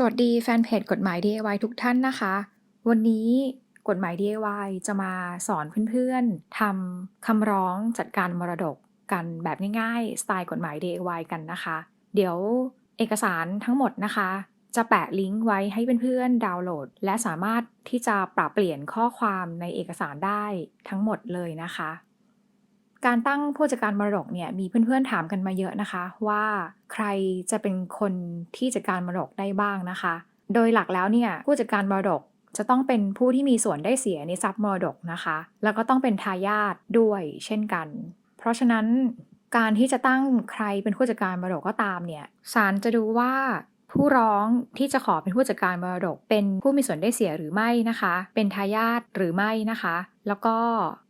สวัสดีแฟนเพจกฎหมาย DIY ทุกท่านนะคะ วันนี้กฎหมาย DIY จะมาสอนเพื่อนๆทำคำร้องจัดการมรดกกันแบบง่ายๆ สไตล์กฎหมาย DIY กันนะคะ เดี๋ยวเอกสารทั้งหมดนะคะ จะแปะลิงก์ไว้ให้เพื่อนๆดาวน์โหลด และสามารถที่จะปรับเปลี่ยนข้อความในเอกสารได้ทั้งหมดเลยนะคะ การตั้งผู้จัดการมรดกเนี่ยมีเพื่อนๆถามกันมาเยอะนะคะ ว่าใครจะเป็นคนที่จัดการมรดกได้บ้างนะคะ โดยหลักแล้วเนี่ยผู้จัดการมรดกจะต้องเป็นผู้ที่มีส่วนได้เสียในทรัพย์มรดกนะคะ แล้วก็ต้องเป็นทายาทด้วยเช่นกัน เพราะฉะนั้นการที่จะตั้งใครเป็นผู้จัดการมรดกก็ตามเนี่ยศาลจะดูว่าผู้ร้องที่จะขอเป็นผู้จัดการมรดก เป็นผู้มีส่วนได้เสียหรือไม่นะคะ เป็นทายาทหรือไม่นะคะ แล้วก็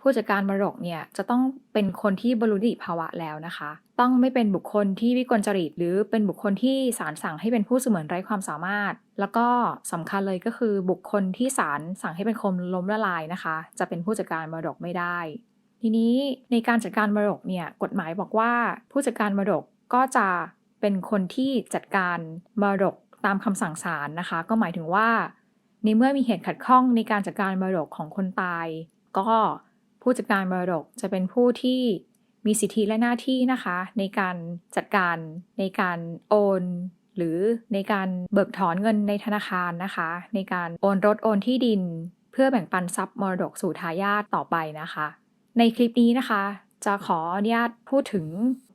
ผู้จัดการมรดกเนี่ยจะต้องเป็นคนที่บรรลุนิติภาวะแล้วนะคะ ต้องไม่เป็นบุคคลที่วิกลจริต หรือเป็นบุคคลที่ศาลสั่งให้เป็นผู้เสมือนไร้ความสามารถ แล้วก็สำคัญเลยก็คือบุคคลที่ศาลสั่งให้เป็นคนล้มละลายนะคะ จะเป็นผู้จัดการมรดกไม่ได้ ทีนี้ในการจัดการมรดกเนี่ยกฎหมายบอกว่า ผู้จัดการมรดกก็จะเป็นคนที่จัดการมรดกตามคำสั่งศาลนะคะ ก็หมายถึงว่าในเมื่อมีเหตุขัดข้องในการจัดการมรดกของคนตาย ก็ ผู้จัดการมรดกจะเป็นผู้ที่มีสิทธิและหน้าที่นะคะ ในการจัดการในการโอน หรือในการเบิกถอนเงินในธนาคารนะคะ ในการโอนรถโอนที่ดิน เพื่อแบ่งปันทรัพย์มรดกสู่ทายาทต่อไปนะคะ ในคลิปนี้นะคะ จะขออนุญาตพูดถึง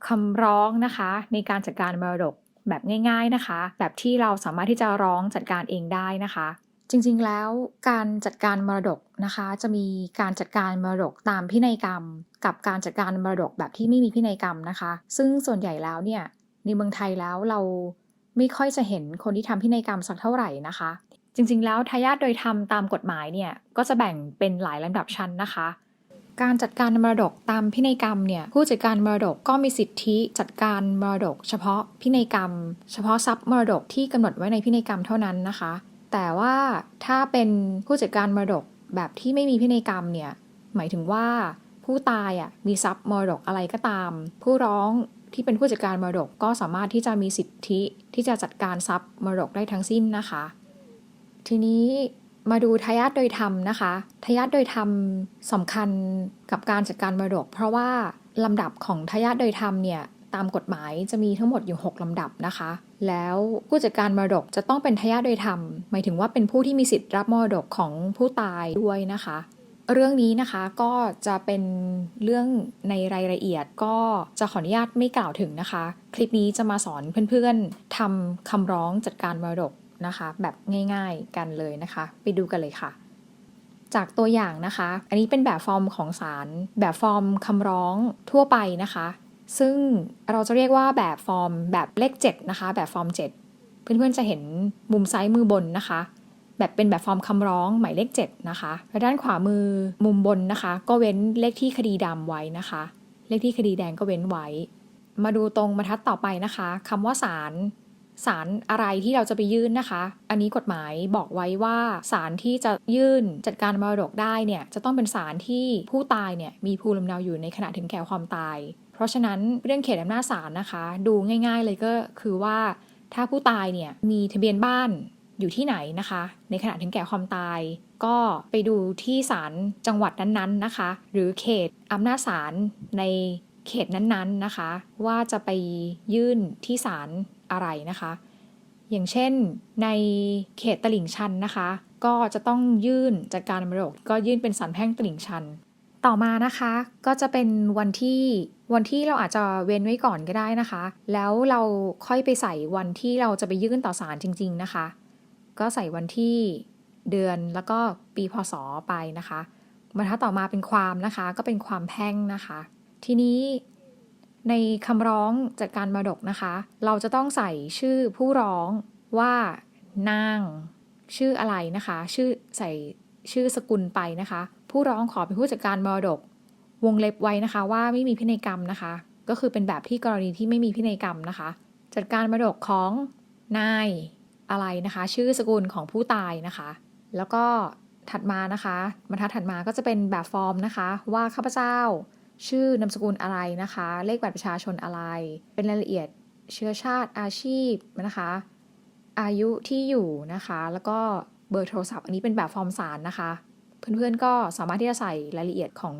คำร้องนะคะ ในการจัดการมรดกแบบง่าย ๆนะคะ แบบที่เราสามารถที่จะร้องจัดการเองได้นะคะ จริงๆ แล้วการจัดการมรดกนะคะ จะมีการจัดการมรดกตามพินัยกรรม กับการจัดการมรดกแบบที่ไม่มีพินัยกรรมนะคะ ซึ่งส่วนใหญ่แล้วเนี่ยในเมืองไทยแล้วเราไม่ค่อยจะเห็นคนที่ทำพินัยกรรมสักเท่าไหร่นะคะ จริงๆ แล้วทายาทโดยธรรมตามกฎหมายเนี่ยก็จะแบ่งเป็นหลายลำดับชั้นนะคะ การจัดการมรดกตามพินัยกรรมเนี่ยผู้จัดการมรดกก็มีสิทธิจัดการมรดก เฉพาะพินัยกรรม เฉพาะทรัพย์มรดกที่กำหนดไว้ในพินัยกรรมเท่านั้นนะคะ แต่ว่าถ้าเป็นผู้จัดการมรดกแบบที่ไม่มีพินัยกรรมเนี่ย หมายถึงว่าผู้ตายอะมีทรัพย์มรดกอะไรก็ตาม ผู้ร้องที่เป็นผู้จัดการมรดกก็สามารถที่จะมีสิทธิที่จะจัดการทรัพย์มรดกได้ทั้งสิ้นนะคะ ทีนี้มาดูทายาทโดยธรรมนะคะทายาทโดยธรรมสำคัญกับการจัดการมรดก เพราะว่าลำดับของทายาทโดยธรรมเนี่ย ตามกฎหมายจะมีทั้งหมดอยู่ 6 ลำดับนะคะ แล้วผู้จัดการมรดกจะต้องเป็นทายาทโดยธรรม หมายถึงว่าเป็นผู้ที่มีสิทธิ์รับมรดกของผู้ตายด้วยนะคะ เรื่องนี้นะคะก็จะเป็นเรื่องในรายละเอียดก็จะขออนุญาตไม่กล่าวถึงนะคะ คลิปนี้จะมาสอนเพื่อนๆทำคำร้องจัดการมรดกนะคะ แบบง่ายๆกันเลยนะคะ ไปดูกันเลยค่ะจากตัวอย่างนะคะ อันนี้เป็นแบบฟอร์มของศาล แบบฟอร์มคำร้องทั่วไปนะคะ ซึ่งเราจะเรียกว่าแบบฟอร์มแบบเลข 7 นะคะ แบบฟอร์ม 7 เพื่อนๆจะเห็นมุมซ้ายมือบนนะคะ แบบเป็นแบบฟอร์มคำร้องหมายเลข 7 นะคะและด้านขวามือมุมบนนะคะ ก็เว้นเลขที่คดีดำไว้นะคะ เลขที่คดีแดงก็เว้นไว้ มาดูตรงบรรทัดต่อไปนะคะคำว่าศาลศาลอะไรที่เราจะไปยื่นนะคะ อันนี้กฎหมายบอกไว้ว่าศาลที่จะยื่นจัดการมรดกได้เนี่ยจะต้องเป็นศาลที่ผู้ตายเนี่ยมีภูมิลำเนาอยู่ในขณะถึงแก่ความตาย เพราะฉะนั้นเรื่องเขตอำนาจศาลนะคะ ดูง่าย ๆ เลยก็คือว่าถ้าผู้ตายเนี่ยมีทะเบียนบ้านอยู่ที่ไหนนะคะ ในขณะถึงแก่ความตาย ก็ไปดูที่ศาลจังหวัดนั้นๆนะคะ หรือเขตอำนาจศาลในเขตนั้นๆนะคะ ว่าจะไปยื่นที่ศาลอะไรนะคะ อย่างเช่นในเขตตลิ่งชันนะคะ ก็จะต้องยื่นจัดการมรดกก็ยื่นเป็นสันแพ่งตลิ่งชัน ต่อมานะคะก็จะเป็นวันที่วันที่เราอาจจะเว้นไว้ก่อนก็ได้นะคะ แล้วเราค่อยไปใส่วันที่เราจะไปยื่นต่อศาลจริง ๆนะคะ ก็ใส่วันที่เดือนแล้วก็ปีพศไปนะคะบรรทัดต่อมาเป็นความนะคะ ก็เป็นความแพ่งนะคะ ทีนี้ในคำร้องจัดการมรดกนะคะ เราจะต้องใส่ชื่อผู้ร้องว่านางชื่ออะไรนะคะ ชื่อใส่ชื่อสกุลไปนะคะ ผู้ร้องขอเป็นผู้จัดการมรดก วงเล็บไว้นะคะว่าไม่มีพินัยกรรมนะคะ ก็คือเป็นแบบที่กรณีที่ไม่มีพินัยกรรมนะคะ จัดการมรดกของนายอะไรนะคะ ชื่อสกุลของผู้ตายนะคะ แล้วก็ถัดมานะคะบรรทัดถัดมาก็จะเป็นแบบฟอร์มนะคะ ว่าข้าพเจ้า ชื่อนามสกุลอะไรนะคะ เลขบัตรประชาชนอะไร เป็นรายละเอียดเชื้อชาติอาชีพนะคะ อายุที่อยู่นะคะ แล้วก็เบอร์โทรศัพท์ อันนี้เป็นแบบฟอร์มสารนะคะ เพื่อนๆก็สามารถที่จะใส่รายละเอียดของ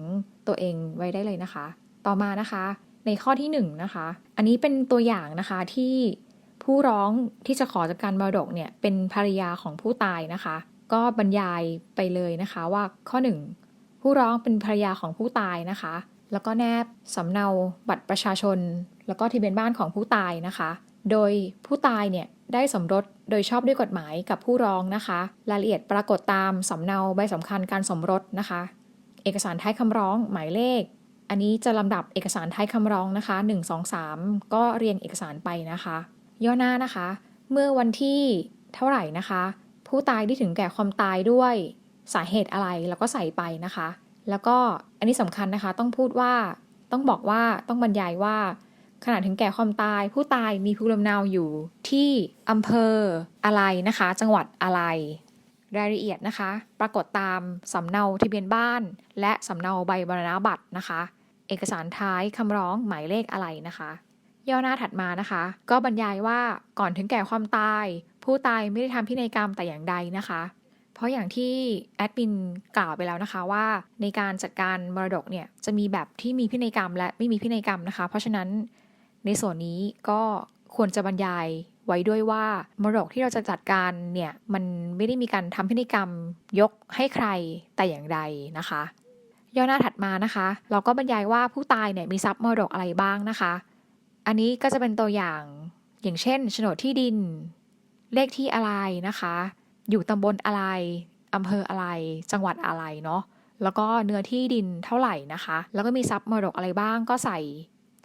ตัวเองไว้ได้เลยนะคะ ต่อมานะคะในข้อที่1นงนะคะ อันนี้เป็นตัวอย่างนะคะที่ผู้ร้องที่จะขอจัดการมรดกเนี่ยเป็นภรรยาของผู้ตายนะคะ ก็บรรยายไปเลยนะคะว่าข้อ 1 ผู้ร้องเป็นภรรยาของผู้ตายนะคะ แล้วก็แนบสำเนาบัตรประชาชน แล้วก็ทะเบียนบ้านของผู้ตายนะคะ โดยผู้ตายเนี่ย ได้สมรสโดยชอบด้วยกฎหมายกับผู้ร้องนะคะ รายละเอียดปรากฏตามสำเนาใบสำคัญการสมรสนะคะ เอกสารท้ายคำร้องหมายเลข อันนี้จะลำดับเอกสารท้ายคำร้องนะคะ 1 2 3 ก็เรียงเอกสารไปนะคะ ย่อหน้านะคะ เมื่อวันที่เท่าไหร่นะคะ ผู้ตายได้ถึงแก่ความตายด้วยสาเหตุอะไรแล้วก็ใส่ไปนะคะ แล้วก็อันนี้สำคัญนะคะต้องพูดว่าต้องบอกว่าต้องบรรยายว่า ขณะถึงแก่ความตาย ผู้ตายมีภูมิลำเนาอยู่ที่อำเภออะไรนะคะ จังหวัดอะไร รายละเอียดนะคะ ปรากฏตามสำเนาทะเบียนบ้าน และสำเนาใบบรรณบัตรนะคะ เอกสารท้ายคำร้องหมายเลขอะไรนะคะย่อหน้าถัดมานะคะ ก็บรรยายว่าก่อนถึงแก่ความตาย ผู้ตายไม่ได้ทำพินัยกรรมแต่อย่างใดนะคะ เพราะอย่างที่แอดมินกล่าวไปแล้วนะคะว่าในการจัดการมรดกเนี่ยจะมีแบบที่มีพินัยกรรมและไม่มีพินัยกรรมนะคะ เพราะฉะนั้น ในส่วนนี้ก็ควรจะบรรยายไว้ด้วยว่ามรดกที่เราจะจัดการเนี่ยมันไม่ได้มีการทำพินัยกรรมยกให้ใครแต่อย่างใดนะคะ ย่อหน้าถัดมานะคะ เราก็บรรยายว่าผู้ตายเนี่ยมีทรัพย์มรดกอะไรบ้างนะคะ อันนี้ก็จะเป็นตัวอย่างอย่างเช่นโฉนดที่ดิน เลขที่อะไรนะคะ อยู่ตำบลอะไรอำเภออะไร จังหวัดอะไรเนาะแล้วก็เนื้อที่ดินเท่าไหร่นะคะ แล้วก็มีทรัพย์มรดกอะไรบ้างก็ใส่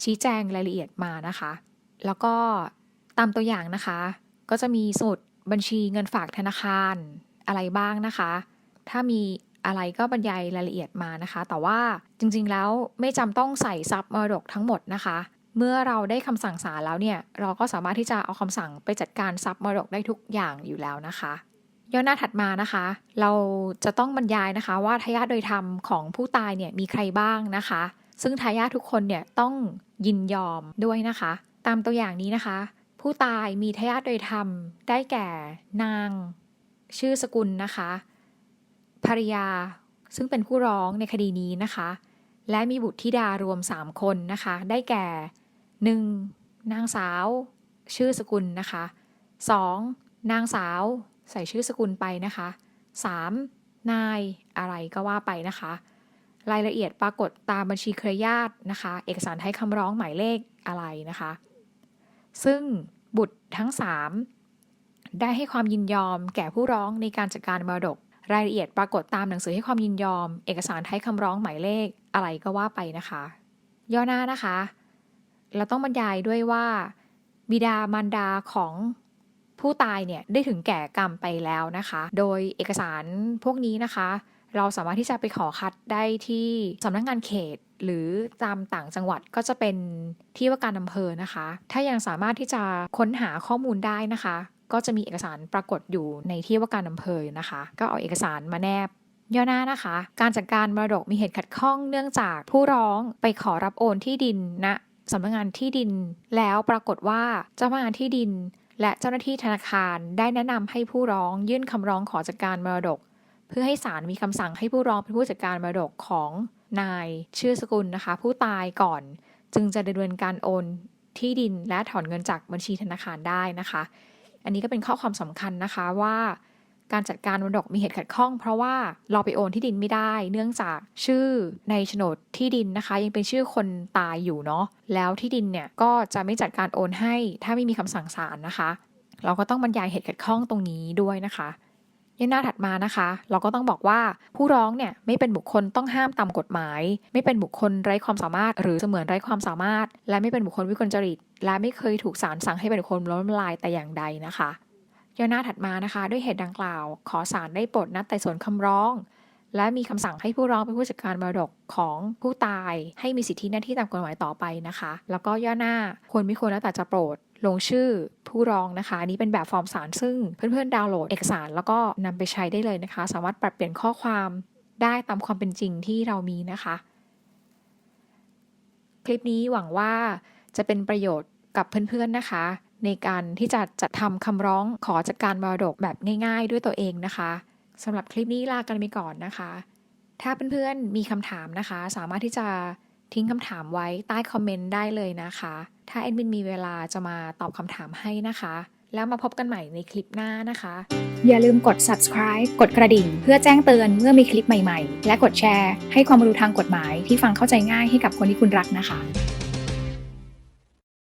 ชี้แจงรายละเอียดมานะคะ แล้วก็ตามตัวอย่างนะคะ ก็จะมีสมุดบัญชีเงินฝากธนาคารอะไรบ้างนะคะ ถ้ามีอะไรก็บรรยายรายละเอียดมานะคะ แต่ว่าจริงๆแล้วไม่จำต้องใส่ทรัพย์มรดกทั้งหมดนะคะ เมื่อเราได้คำสั่งศาลแล้วเนี่ย เราก็สามารถที่จะเอาคำสั่งไปจัดการทรัพย์มรดกได้ทุกอย่างอยู่แล้วนะคะ ย่อหน้าถัดมานะคะ เราจะต้องบรรยายนะคะ ว่าทายาทโดยธรรมของผู้ตายเนี่ยมีใครบ้างนะคะ ซึ่งทายาททุกคนเนี่ยต้องยินยอมด้วยนะคะ ตามตัวอย่างนี้นะคะ ผู้ตายมีทายาทโดยธรรม ได้แก่นาง ชื่อสกุลนะคะภรรยาซึ่งเป็นผู้ร้องในคดีนี้นะคะ และมีบุตรธิดารวม 3 คนนะคะ ได้แก่ 1. นางสาว ชื่อสกุลนะคะ 2. นางสาว ใส่ชื่อสกุลไปนะคะ 3. นายอะไรก็ว่าไปนะคะ รายละเอียดปรากฏตามบัญชีเครือญาตินะคะ เอกสารไทยคำร้องหมายเลขอะไรนะคะ ซึ่งบุตรทั้ง 3 ได้ให้ความยินยอมแก่ผู้ร้องในการจัดการมรดก รายละเอียดปรากฏตามหนังสือให้ความยินยอม เอกสารไทยคำร้องหมายเลขอะไรก็ว่าไปนะคะ ย่อหน้านะคะ เราต้องบรรยายด้วยว่า บิดามารดาของผู้ตายเนี่ยได้ถึงแก่กรรมไปแล้วนะคะ โดยเอกสารพวกนี้นะคะ เราสามารถที่จะไปขอคัดได้ที่สำนักงงานเขต หรือตามต่างจังหวัดก็จะเป็นที่ว่าการอำเภอนะคะ ถ้ายังสามารถที่จะค้นหาข้อมูลได้นะคะ ก็จะมีเอกสารปรากฏอยู่ในที่ว่าการอำเภอนะคะ ก็เอาเอกสารมาแนบย่อหน้านะคะ การจัดการมรดกมีเหตุขัดข้องเนื่องจากผู้ร้องไปขอรับโอนที่ดินณสำนักงานที่ดิน แล้วปรากฏว่าเจ้าพนักงานที่ดิน และเจ้าหน้าที่ธนาคารได้แนะนำให้ผู้ร้องยื่นคำร้องขอจัดการมรดก เพื่อให้ศาลมีคำสั่งให้ผู้ร้องเป็นผู้จัดการมรดกของนายชื่อสกุลนะคะ ผู้ตายก่อน จึงจะดำเนินการโอนที่ดินและถอนเงินจากบัญชีธนาคารได้นะคะ อันนี้ก็เป็นข้อความสำคัญนะคะว่าการจัดการมรดกมีเหตุขัดข้อง เพราะว่าเราไปโอนที่ดินไม่ได้ เนื่องจากชื่อในโฉนดที่ดินนะคะ ยังเป็นชื่อคนตายอยู่เนาะแล้วที่ดินเนี่ยก็จะไม่จัดการโอนให้ ถ้าไม่มีคำสั่งศาลนะคะ เราก็ต้องบรรยายเหตุขัดข้องตรงนี้ด้วยนะคะ ยันหน้าถัดมานะคะ เราก็ต้องบอกว่าผู้ร้องเนี่ยไม่เป็นบุคคลต้องห้ามตามกฎหมาย ไม่เป็นบุคคลไร้ความสามารถ หรือเสมือนไร้ความสามารถ และไม่เป็นบุคคลวิกลจริต และไม่เคยถูกศาลสั่งให้เป็นบุคคลล้มละลายแต่อย่างใดนะคะย่อหน้าถัดมานะคะ ด้วยเหตุดังกล่าว ขอศาลได้โปรดนัดไต่สวนคำร้อง และมีคำสั่งให้ผู้ร้องเป็นผู้จัดการมรดกของผู้ตาย ให้มีสิทธิหน้าที่ตามกฎหมายต่อไปนะคะ แล้วก็ย่อหน้าควรไม่ควรแล้วแต่จะโปรด ลงชื่อผู้ร้องนะคะนี้เป็นแบบฟอร์มสารซึ่งเพื่อนๆดาวน์โหลดเอกสาร แล้วก็นำไปใช้ได้เลยนะคะ สามารถปรับเปลี่ยนข้อความได้ตามความเป็นจริงที่เรามีนะคะ คลิปนี้หวังว่าจะเป็นประโยชน์กับเพื่อนๆนะคะ ในการที่จะจัดทำคำร้องขอจัดการมรดกแบบง่าย ๆ ด้วยตัวเองนะคะสำหรับคลิปนี้ลากันไปก่อนนะคะ ถ้าเพื่อนๆมีคำถามนะคะ สามารถที่จะทิ้งคำถามไว้ใต้คอมเมนต์ได้เลยนะคะ ถ้าแอดมินมีเวลาจะมาตอบคำถามให้นะคะ แล้วมาพบกันใหม่ในคลิปหน้านะคะ อย่าลืมกด subscribe กดกระดิ่ง เพื่อแจ้งเตือนเมื่อมีคลิปใหม่ๆ และกดแชร์ ให้ความรู้ทางกฎหมายที่ฟังเข้าใจง่ายให้กับคนที่คุณรักนะคะ